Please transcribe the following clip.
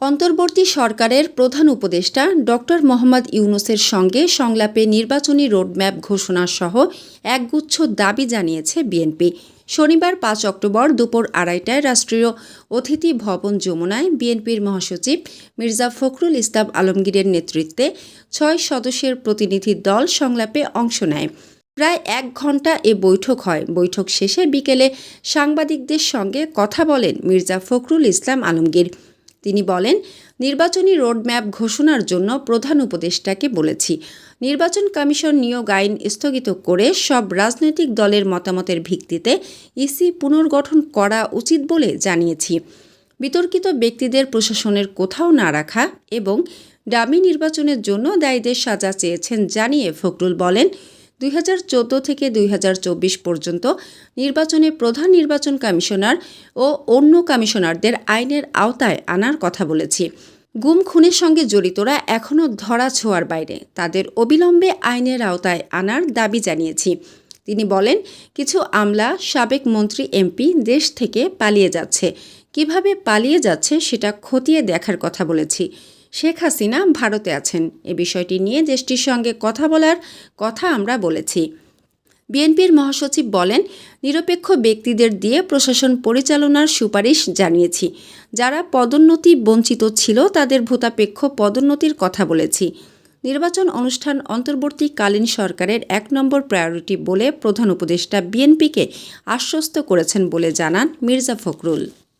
অন্তর্বর্তী সরকারের প্রধান উপদেষ্টা ডক্টর মোহাম্মদ ইউনুসের সঙ্গে সংলাপে নির্বাচনী রোডম্যাপ ঘোষণা সহ একগুচ্ছ দাবি জানিয়েছে বিএনপি। শনিবার পাঁচ অক্টোবর দুপুর আড়াইটায় রাষ্ট্রীয় অতিথি ভবন যমুনায় বিএনপির মহাসচিব মির্জা ফখরুল ইসলাম আলমগীরের নেতৃত্বে ছয় সদস্যের প্রতিনিধি দল সংলাপে অংশ নেয়। প্রায় এক ঘণ্টা এ বৈঠক হয়। বৈঠক শেষে বিকেলে সাংবাদিকদের সঙ্গে কথা বলেন মির্জা ফখরুল ইসলাম আলমগীর। তিনি বলেন, নির্বাচনী রোডম্যাপ ঘোষণার জন্য প্রধান উপদেষ্টাকে বলেছি। নির্বাচন কমিশন নিয়োগ আইন স্থগিত করে সব রাজনৈতিক দলের মতামতের ভিত্তিতে ইসি পুনর্গঠন করা উচিত বলে জানিয়েছি। বিতর্কিত ব্যক্তিদের প্রশাসনের কোথাও না রাখা এবং ডামি নির্বাচনের জন্য দায়ীদের সাজা চেয়েছেন জানিয়ে ফখরুল বলেন দুই হাজার চোদ্দ থেকে দুই হাজার চব্বিশ পর্যন্ত নির্বাচনে প্রধান নির্বাচন কমিশনার ও অন্য কমিশনারদের আইনের আওতায় আনার কথা বলেছি। গুম খুনের সঙ্গে জড়িতরা এখনও ধরা ছোঁয়ার বাইরে। তাদের অবিলম্বে আইনের আওতায় আনার দাবি জানিয়েছি। তিনি বলেন, কিছু আমলা, সাবেক মন্ত্রী, এমপি দেশ থেকে পালিয়ে যাচ্ছে। কীভাবে পালিয়ে যাচ্ছে সেটা খতিয়ে দেখার কথা বলেছি। শেখ হাসিনা ভারতে আছেন। এ বিষয়টি নিয়ে দেশটির সঙ্গে কথা বলার কথা আমরা বলেছি। বিএনপির মহাসচিব বলেন, নিরপেক্ষ ব্যক্তিদের দিয়ে প্রশাসন পরিচালনার সুপারিশ জানিয়েছি। যারা পদোন্নতি বঞ্চিত ছিল, তাদের ভূতাপেক্ষ পদোন্নতির কথা বলেছি। নির্বাচন অনুষ্ঠান অন্তর্বর্তীকালীন সরকারের এক নম্বর প্রায়োরিটি বলে প্রধান উপদেষ্টা বিএনপিকে আশ্বস্ত করেছেন বলে জানান মির্জা ফখরুল।